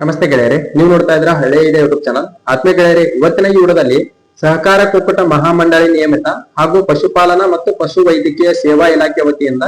ನಮಸ್ತೆ ಗೆಳೆಯರೆ, ನೀವು ನೋಡ್ತಾ ಇದ್ರ ಹಳೆ ಇದೆ ಯೂಟ್ಯೂಬ್ ಚಾನಲ್ ಆತ್ಮೀಯ ಗೆಳೆಯರೆ, ಇವತ್ತಿನ ಈ ವಿಡಿಯೋದಲ್ಲಿ ಸಹಕಾರ ಕುಕ್ಕಟ ಮಹಾಮಂಡಳಿ ನಿಯಮಿತ ಹಾಗೂ ಪಶುಪಾಲನಾ ಮತ್ತು ಪಶು ವೈದ್ಯಕೀಯ ಸೇವಾ ಇಲಾಖೆ ವತಿಯಿಂದ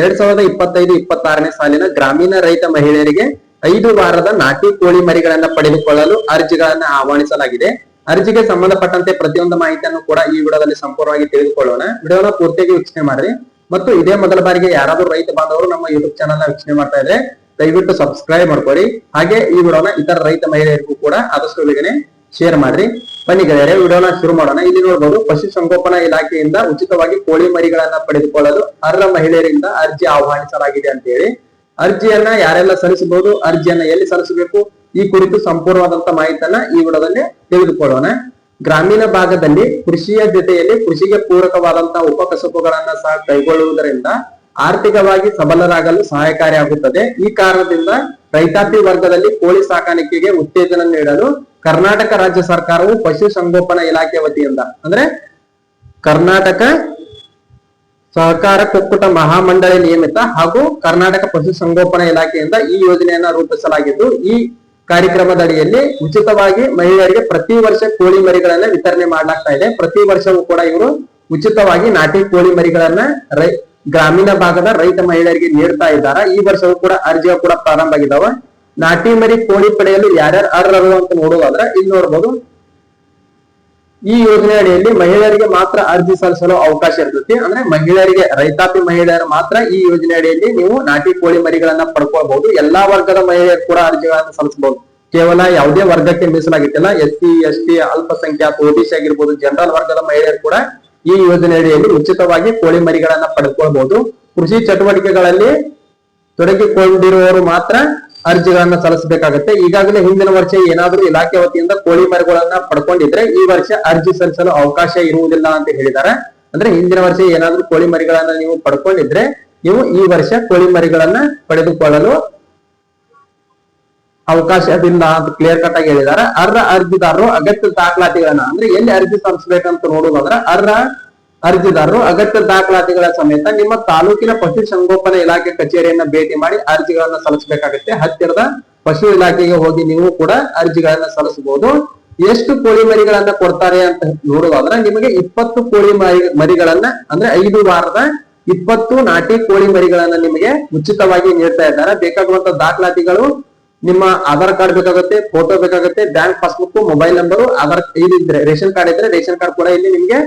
ಎರಡ್ ಸಾವಿರದ ಇಪ್ಪತ್ತೈದು, ಇಪ್ಪತ್ತಾರನೇ ಸಾಲಿನ ಗ್ರಾಮೀಣ ರೈತ ಮಹಿಳೆಯರಿಗೆ ಐದು ವಾರದ ನಾಟಿ ಕೋಳಿ ಮರಿಗಳನ್ನ ಪಡೆದುಕೊಳ್ಳಲು ಅರ್ಜಿಗಳನ್ನ ಆಹ್ವಾನಿಸಲಾಗಿದೆ. ಅರ್ಜಿಗೆ ಸಂಬಂಧಪಟ್ಟಂತೆ ಪ್ರತಿಯೊಂದು ಮಾಹಿತಿಯನ್ನು ಕೂಡ ಈ ವಿಡಿಯೋದಲ್ಲಿ ಸಂಪೂರ್ಣವಾಗಿ ತಿಳಿದುಕೊಳ್ಳೋಣ. ವಿಡಿಯೋನ ಪೂರ್ತಿಯಾಗಿ ವೀಕ್ಷಣೆ ಮಾಡ್ರಿ. ಮತ್ತು ಇದೇ ಮೊದಲ ಬಾರಿಗೆ ಯಾರಾದರೂ ರೈತ ಬಾಂಧವರು ನಮ್ಮ ಯೂಟ್ಯೂಬ್ ಚಾನಲ್ನ ವೀಕ್ಷಣೆ ಮಾಡ್ತಾ ಇದ್ರೆ ದಯವಿಟ್ಟು ಸಬ್ಸ್ಕ್ರೈಬ್ ಮಾಡ್ಕೊಡಿ ಹಾಗೆ ಈ ವಿಡಿಯೋನ ಇತರ ರೈತ ಮಹಿಳೆಯರಿಗೂ ಕೂಡ ಆದಷ್ಟು ಬೇಗನೆ ಶೇರ್ ಮಾಡ್ರಿ. ಬನ್ನಿ ಗೆಳೆಯರೆ, ವಿಡಿಯೋನ ಶುರು ಮಾಡೋಣ. ಇಲ್ಲಿ ನೋಡಬಹುದು ಪಶು ಸಂಗೋಪನಾ ಇಲಾಖೆಯಿಂದ ಉಚಿತವಾಗಿ ಕೋಳಿ ಮರಿಗಳನ್ನ ಪಡೆದುಕೊಳ್ಳಲು ಅರ್ಹ ಮಹಿಳೆಯರಿಂದ ಅರ್ಜಿ ಆಹ್ವಾನಿಸಲಾಗಿದೆ ಅಂತ ಹೇಳಿ ಅರ್ಜಿಯನ್ನ ಯಾರೆಲ್ಲ ಸಲ್ಲಿಸಬಹುದು, ಅರ್ಜಿಯನ್ನ ಎಲ್ಲಿ ಸಲ್ಲಿಸಬೇಕು, ಈ ಕುರಿತು ಸಂಪೂರ್ಣವಾದಂತ ಮಾಹಿತಿಯನ್ನ ಈ ವಿಡಿಯೋದಲ್ಲಿ ತಿಳಿದುಕೊಳ್ಳೋಣ. ಗ್ರಾಮೀಣ ಭಾಗದಲ್ಲಿ ಕೃಷಿಯ ಜೊತೆಯಲ್ಲಿ ಕೃಷಿಗೆ ಪೂರಕವಾದಂತಹ ಉಪಕಸಬುಗಳನ್ನ ಸಹ ಕೈಗೊಳ್ಳುವುದರಿಂದ ಆರ್ಥಿಕವಾಗಿ ಸಬಲರಾಗಲು ಸಹಾಯಕಾರಿಯಾಗುತ್ತದೆ. ಈ ಕಾರಣದಿಂದ ರೈತಾಪಿ ವರ್ಗದಲ್ಲಿ ಕೋಳಿ ಸಾಕಾಣಿಕೆಗೆ ಉತ್ತೇಜನ ನೀಡಲು ಕರ್ನಾಟಕ ರಾಜ್ಯ ಸರ್ಕಾರವು ಪಶು ಸಂಗೋಪನಾ ಇಲಾಖೆ ವತಿಯಿಂದ, ಅಂದ್ರೆ ಕರ್ನಾಟಕ ಸಹಕಾರ ಕುಕ್ಕುಟ ಮಹಾಮಂಡಳಿ ನಿಯಮಿತ ಹಾಗೂ ಕರ್ನಾಟಕ ಪಶು ಸಂಗೋಪನಾ ಇಲಾಖೆಯಿಂದ ಈ ಯೋಜನೆಯನ್ನ ರೂಪಿಸಲಾಗಿದ್ದು, ಈ ಕಾರ್ಯಕ್ರಮದ ಅಡಿಯಲ್ಲಿ ಉಚಿತವಾಗಿ ಮಹಿಳೆಯರಿಗೆ ಪ್ರತಿ ವರ್ಷ ಕೋಳಿ ಮರಿಗಳನ್ನ ವಿತರಣೆ ಮಾಡಲಾಗ್ತಾ ಇದೆ. ಪ್ರತಿ ವರ್ಷವೂ ಕೂಡ ಇವರು ಉಚಿತವಾಗಿ ನಾಟಿ ಕೋಳಿ ಮರಿಗಳನ್ನ ರೈ ಗ್ರಾಮೀಣ ಭಾಗದ ರೈತ ಮಹಿಳೆಯರಿಗೆ ನೀಡ್ತಾ ಇದ್ದಾರೆ? ಈ ವರ್ಷವೂ ಕೂಡ ಅರ್ಜಿಯ ಕೂಡ ಪ್ರಾರಂಭ ಆಗಿದಾವ ನಾಟಿ ಮರಿ ಕೋಳಿ ಪಡೆಯಲು ಯಾರ್ಯಾರು ಅರ್ಹರು ಅಂತ ನೋಡೋದಾದ್ರೆ ಇಲ್ಲಿ ನೋಡಬಹುದು ಈ ಯೋಜನೆ ಅಡಿಯಲ್ಲಿ ಮಹಿಳೆಯರಿಗೆ ಮಾತ್ರ ಅರ್ಜಿ ಸಲ್ಲಿಸಲು ಅವಕಾಶ ಇರ್ತೈತಿ. ಅಂದ್ರೆ ಮಹಿಳೆಯರಿಗೆ, ರೈತಾಪಿ ಮಹಿಳೆಯರು ಮಾತ್ರ ಈ ಯೋಜನೆ ಅಡಿಯಲ್ಲಿ ನೀವು ನಾಟಿ ಕೋಳಿ ಮರಿಗಳನ್ನ ಪಡ್ಕೊಳ್ಬಹುದು. ಎಲ್ಲಾ ವರ್ಗದ ಮಹಿಳೆಯರು ಕೂಡ ಅರ್ಜಿಗಳನ್ನ ಸಲ್ಲಿಸಬಹುದು. ಕೇವಲ ಯಾವುದೇ ವರ್ಗಕ್ಕೆ ಮೀಸಲಾಗಿಟ್ಟಿಲ್ಲ. ಎಸ್ ಸಿ, ಎಸ್ ಟಿ, ಅಲ್ಪಸಂಖ್ಯಾತ ಒಬಿಸಿ ಆಗಿರ್ಬೋದು, ಜನರಲ್ ವರ್ಗದ ಮಹಿಳೆಯರು ಕೂಡ ಈ ಯೋಜನೆ ಅಡಿಯಲ್ಲಿ ಉಚಿತವಾಗಿ ಕೋಳಿ ಮರಿಗಳನ್ನ ಪಡೆದುಕೊಳ್ಬಹುದು ಕೃಷಿ ಚಟುವಟಿಕೆಗಳಲ್ಲಿ ತೊಡಗಿಕೊಂಡಿರುವವರು ಮಾತ್ರ ಅರ್ಜಿಗಳನ್ನ ಸಲ್ಲಿಸಬೇಕಾಗುತ್ತೆ. ಈಗಾಗಲೇ ಹಿಂದಿನ ವರ್ಷ ಏನಾದರೂ ಇಲಾಖೆ ವತಿಯಿಂದ ಕೋಳಿ ಮರಿಗಳನ್ನ ಪಡ್ಕೊಂಡಿದ್ರೆ ಈ ವರ್ಷ ಅರ್ಜಿ ಸಲ್ಲಿಸಲು ಅವಕಾಶ ಇರುವುದಿಲ್ಲ ಅಂತ ಹೇಳಿದ್ದಾರೆ. ಅಂದ್ರೆ ಹಿಂದಿನ ವರ್ಷ ಏನಾದ್ರೂ ಕೋಳಿ ಮರಿಗಳನ್ನ ನೀವು ಪಡ್ಕೊಂಡಿದ್ರೆ ನೀವು ಈ ವರ್ಷ ಕೋಳಿ ಮರಿಗಳನ್ನ ಪಡೆದುಕೊಳ್ಳಲು ಅವಕಾಶವಿಲ್ಲ ಅಂತ ಕ್ಲಿಯರ್ ಕಟ್ ಆಗಿ ಹೇಳಿದ್ದಾರೆ. ಅರ್ಹ ಅರ್ಜಿದಾರರು ಅಗತ್ಯ ದಾಖಲಾತಿಗಳನ್ನ ಅಂದ್ರೆ ಎಲ್ಲಿ ಅರ್ಜಿ ಸಲ್ಲಿಸಬೇಕಂತ ನೋಡುವುದಂದ್ರೆ ಅರ್ಹ ಅರ್ಜಿದಾರರು ಅಗತ್ಯ ದಾಖಲಾತಿಗಳ ಸಮೇತ ನಿಮ್ಮ ತಾಲೂಕಿನ ಪಶು ಸಂಗೋಪನಾ ಇಲಾಖೆ ಕಚೇರಿಯನ್ನ ಭೇಟಿ ಮಾಡಿ ಅರ್ಜಿಗಳನ್ನ ಸಲ್ಲಿಸಬೇಕಾಗುತ್ತೆ. ಹತ್ತಿರದ ಪಶು ಇಲಾಖೆಗೆ ಹೋಗಿ ನೀವು ಕೂಡ ಅರ್ಜಿಗಳನ್ನ ಸಲ್ಲಿಸಬಹುದು. ಎಷ್ಟು ಕೋಳಿ ಮರಿಗಳನ್ನ ಕೊಡ್ತಾರೆ ಅಂತ ನೋಡುವುದಾದ್ರೆ ನಿಮಗೆ ಇಪ್ಪತ್ತು ಕೋಳಿ ಮರಿ, ಮರಿಗಳನ್ನ ಅಂದ್ರೆ ಐದು ವಾರದ ಇಪ್ಪತ್ತು ನಾಟಿ ಕೋಳಿ ಮರಿಗಳನ್ನ ನಿಮಗೆ ಉಚಿತವಾಗಿ ನೀಡ್ತಾ ಇದ್ದಾರೆ. ಬೇಕಾಗುವಂತ ದಾಖಲಾತಿಗಳು ನಿಮ್ಮ ಆಧಾರ್ ಕಾರ್ಡ್ ಬೇಕಾಗುತ್ತೆ ಫೋಟೋ ಬೇಕಾಗುತ್ತೆ bank passbook mobile number Aadhaar ಇದ್ರೆ, ರೇಷನ್ ಕಾರ್ಡ್ ಇದ್ರೆ ರೇಷನ್ ಕಾರ್ಡ್ ಕೂಡ ಇಲ್ಲಿ ನಿಮ್ಗೆ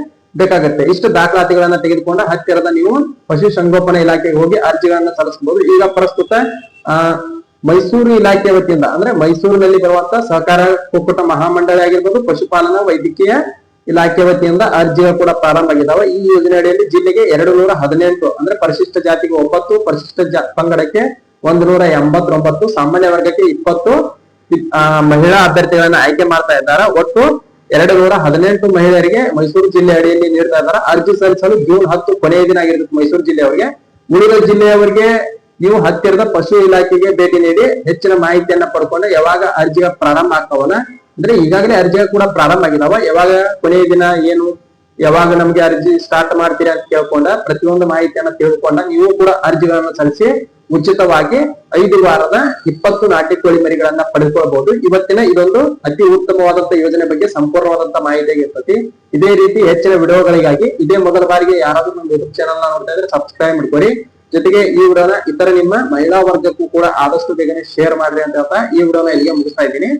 ಬೇಕಾಗುತ್ತೆ. ಇಷ್ಟು ದಾಖಲಾತಿಗಳನ್ನ ತೆಗೆದುಕೊಂಡು ಹತ್ತಿರದ ನೀವು ಪಶು ಸಂಗೋಪನಾ ಇಲಾಖೆಗೆ ಹೋಗಿ ಅರ್ಜಿಗಳನ್ನ ಸಲ್ಲಿಸಬಹುದು. ಈಗ ಪ್ರಸ್ತುತ ಮೈಸೂರು ಇಲಾಖೆ ವತಿಯಿಂದ, ಅಂದ್ರೆ ಮೈಸೂರಿನಲ್ಲಿ ಬರುವಂತಹ ಸಹಕಾರ ಒಕ್ಕೂಟ ಮಹಾಮಂಡಳಿ ಆಗಿರ್ಬೋದು, ಪಶುಪಾಲನಾ ವೈದ್ಯಕೀಯ ಇಲಾಖೆ ವತಿಯಿಂದ ಅರ್ಜಿಗಳು ಕೂಡ ಪ್ರಾರಂಭ ಆಗಿದಾವೆ. ಈ ಯೋಜನೆ ಅಡಿಯಲ್ಲಿ ಜಿಲ್ಲೆಗೆ ಎರಡು ನೂರ ಹದಿನೆಂಟು ಅಂದ್ರೆ ಪರಿಶಿಷ್ಟ ಜಾತಿಗೆ ಒಂಬತ್ತು, ಪರಿಶಿಷ್ಟ ಜಾ ಪಂಗಡಕ್ಕೆ ಒಂದು ನೂರ ಎಂಬತ್ತೊಂಬತ್ತು ಸಾಮಾನ್ಯ ವರ್ಗಕ್ಕೆ ಇಪ್ಪತ್ತು ಮಹಿಳಾ ಅಭ್ಯರ್ಥಿಗಳನ್ನ ಆಯ್ಕೆ ಮಾಡ್ತಾ ಇದ್ದಾರೆ. ಒಟ್ಟು ಎರಡು ನೂರ ಹದಿನೆಂಟು ಮಹಿಳೆಯರಿಗೆ ಮೈಸೂರು ಜಿಲ್ಲೆ ಅಡಿಯಲ್ಲಿ ನೀಡ್ತಾ ಇದ್ದಾರೆ. ಅರ್ಜಿ ಸಲ್ಲಿಸಲು ಜೂನ್ ಹತ್ತು ಕೊನೆಯ ದಿನ ಆಗಿರುತ್ತೆ ಮೈಸೂರು ಜಿಲ್ಲೆಯವರಿಗೆ. ಉಳಿದ ಜಿಲ್ಲೆಯವರಿಗೆ ನೀವು ಹತ್ತಿರದ ಪಶು ಇಲಾಖೆಗೆ ಭೇಟಿ ನೀಡಿ ಹೆಚ್ಚಿನ ಮಾಹಿತಿಯನ್ನ ಪಡ್ಕೊಂಡು ಯಾವಾಗ ಅರ್ಜಿ ಪ್ರಾರಂಭ ಆಗ್ತಾವಲ್ಲ ಅಂದ್ರೆ ಈಗಾಗಲೇ ಅರ್ಜಿ ಕೂಡ ಪ್ರಾರಂಭ ಆಗಿದಾವ ಯಾವಾಗ ಕೊನೆಯ ದಿನ ಏನು, ಯಾವಾಗ ನಮ್ಗೆ ಅರ್ಜಿ ಸ್ಟಾರ್ಟ್ ಮಾಡ್ತೀರಿ ಅಂತ ಕೇಳ್ಕೊಂಡ ಪ್ರತಿಯೊಂದು ಮಾಹಿತಿಯನ್ನ ತಿಳ್ಕೊಂಡ ನೀವು ಕೂಡ ಅರ್ಜಿಗಳನ್ನ ಸಲ್ಲಿಸಿ ಉಚಿತವಾಗಿ ಐದು ವಾರದ ಇಪ್ಪತ್ತು ನಾಟಿ ಕೋಳಿ ಮರಿಗಳನ್ನ ಪಡೆದುಕೊಳ್ಬಹುದು. ಇವತ್ತಿನ ಇದೊಂದು ಅತಿ ಉತ್ತಮವಾದಂತ ಯೋಜನೆ ಬಗ್ಗೆ ಸಂಪೂರ್ಣವಾದಂತ ಮಾಹಿತಿ ಇರ್ತತಿ ಇದೇ ರೀತಿ ಹೆಚ್ಚಿನ ವಿಡಿಯೋಗಳಿಗಾಗಿ ಇದೇ ಮೊದಲ ಬಾರಿಗೆ ಯಾರಾದ್ರೂ ನಮ್ಮ ಯೂಟ್ಯೂಬ್ ಚಾನಲ್ ನೋಡ್ತಾ ಇದ್ರೆ ಸಬ್ಸ್ಕ್ರೈಬ್ ಮಾಡ್ಕೊರಿ ಜೊತೆಗೆ ಈ ವಿಡಿಯೋನ ಇತರ ನಿಮ್ಮ ಮಹಿಳಾ ವರ್ಗಕ್ಕೂ ಕೂಡ ಆದಷ್ಟು ಬೇಗನೆ ಶೇರ್ ಮಾಡ್ರಿ ಅಂತ ಹೇಳ್ತಾ ಈ ವಿಡಿಯೋನ ಇಲ್ಲಿಗೆ ಮುಗಿಸ್ತಾ ಇದ್ದೀನಿ.